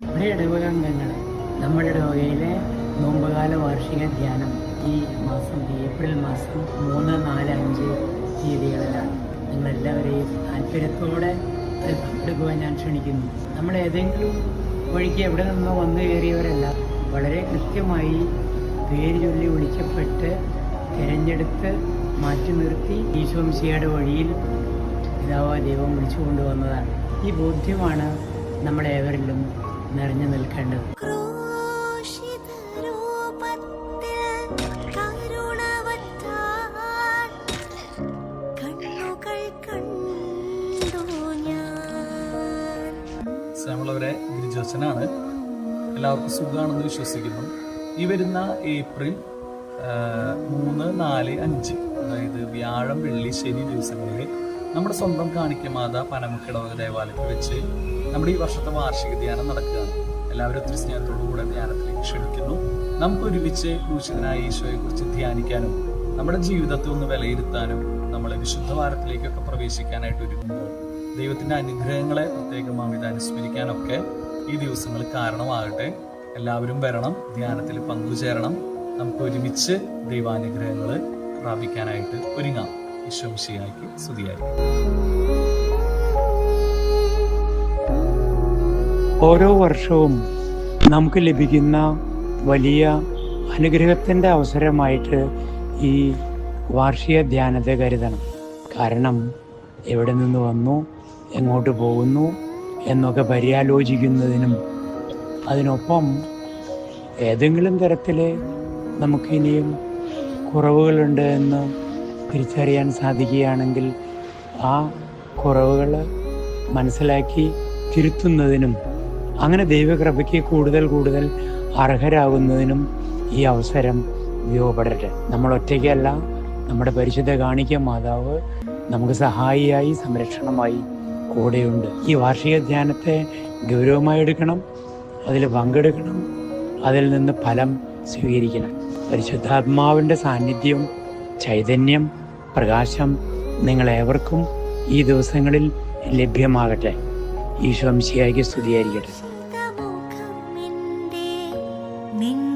നമ്മുടെ ഇടവകാംഗങ്ങൾ നമ്മുടെ ഇടവകയിലെ നോമ്പുകാല വാർഷിക ധ്യാനം ഈ മാസം ഏപ്രിൽ മാസം മൂന്ന് നാല് അഞ്ച് തീയതികളിലാണ്. നിങ്ങളെല്ലാവരെയും താല്പര്യത്തോടെ പങ്കെടുക്കുവാൻ ഞാൻ ക്ഷണിക്കുന്നു. നമ്മൾ ഏതെങ്കിലും വഴിക്ക് എവിടെ നിന്നോ വന്നു കയറിയവരല്ല വളരെ കൃത്യമായി പേര് ചൊല്ലി വിളിക്കപ്പെട്ട് തിരഞ്ഞെടുത്ത് മാറ്റി നിർത്തി ഈശോംശിയുടെ വഴിയിൽ പിതാവ് ദൈവം വിളിച്ചു കൊണ്ടുവന്നതാണ് ഈ ബോധ്യമാണ് നമ്മളേവരിലും നിറഞ്ഞു നിൽക്കേണ്ടത്. നമ്മളവരെ ഗിരിജോസനാണ്. എല്ലാവർക്കും സുഖമാണെന്ന് വിശ്വസിക്കുന്നു. ഈ വരുന്ന ഏപ്രിൽ മൂന്ന് നാല് അഞ്ച് അതായത് വ്യാഴം വെള്ളി ശനി ദിവസങ്ങളിൽ നമ്മുടെ സ്വന്തം കാണിക്കമാത പനമുക്കിടവക ദേവാലയത്തിൽ വെച്ച് നമ്മുടെ ഈ വർഷത്തെ വാർഷിക ധ്യാനം നടക്കുകയാണ്. എല്ലാവരും ഒത്തിരി സ്നേഹത്തോടുകൂടെ ധ്യാനത്തിലേക്ക് ക്ഷണിക്കുന്നു. നമുക്ക് ഒരുമിച്ച് ക്രൂശിതനായ ഈശോയെ കുറിച്ച് ധ്യാനിക്കാനും നമ്മുടെ ജീവിതത്തെ ഒന്ന് വിലയിരുത്താനും നമ്മളെ വിശുദ്ധ വാരത്തിലേക്കൊക്കെ പ്രവേശിക്കാനായിട്ട് ഒരുങ്ങുമ്പോൾ ദൈവത്തിന്റെ അനുഗ്രഹങ്ങളെ പ്രത്യേകമാം ഇത് അനുസ്മരിക്കാനൊക്കെ ഈ ദിവസങ്ങൾ കാരണമാകട്ടെ. എല്ലാവരും വരണം ധ്യാനത്തിൽ പങ്കുചേരണം. നമുക്ക് ഒരുമിച്ച് ദൈവാനുഗ്രഹങ്ങൾ പ്രാപിക്കാനായിട്ട് ഒരുങ്ങാം. ഈശ്വംശിയാക്കി സ്തുതിയായിരിക്കും ഓരോ വർഷവും നമുക്ക് ലഭിക്കുന്ന വലിയ അനുഗ്രഹത്തിന്റെ അവസരമായിട്ട് ഈ വാർഷിക ധ്യാനത്തെ കരുതണം. കാരണം എവിടെ നിന്ന് വന്നു എങ്ങോട്ട് പോകുന്നു എന്നൊക്കെ പര്യാലോചിക്കുന്നതിനും അതിനൊപ്പം ഏതെങ്കിലും തരത്തിൽ നമുക്കിനിയും കുറവുകളുണ്ട് എന്ന് തിരിച്ചറിയാൻ സാധിക്കുകയാണെങ്കിൽ ആ കുറവുകൾ മനസ്സിലാക്കി തിരുത്തുന്നതിനും അങ്ങനെ ദൈവകൃപയ്ക്ക് കൂടുതൽ കൂടുതൽ അർഹരാകുന്നതിനും ഈ അവസരം ഉപയോഗപ്പെടട്ടെ. നമ്മൾ ഒറ്റയ്ക്കല്ല നമ്മുടെ പരിശുദ്ധ കാണിക്ക മാതാവ് നമുക്ക് സഹായിയായി സംരക്ഷണമായി കൂടെയുണ്ട്. ഈ വാർഷിക ധ്യാനത്തെ ഗൗരവമായി എടുക്കണം അതിൽ പങ്കെടുക്കണം അതിൽ നിന്ന് ഫലം സ്വീകരിക്കണം. പരിശുദ്ധാത്മാവിന്റെ സാന്നിധ്യം ചൈതന്യം പ്രകാശം നിങ്ങളേവർക്കും ഈ ദിവസങ്ങളിൽ ലഭ്യമാകട്ടെ. ഈശ്വംശിയായി സ്തുതിയായിരിക്കട്ടെ. നിങ്ങൾ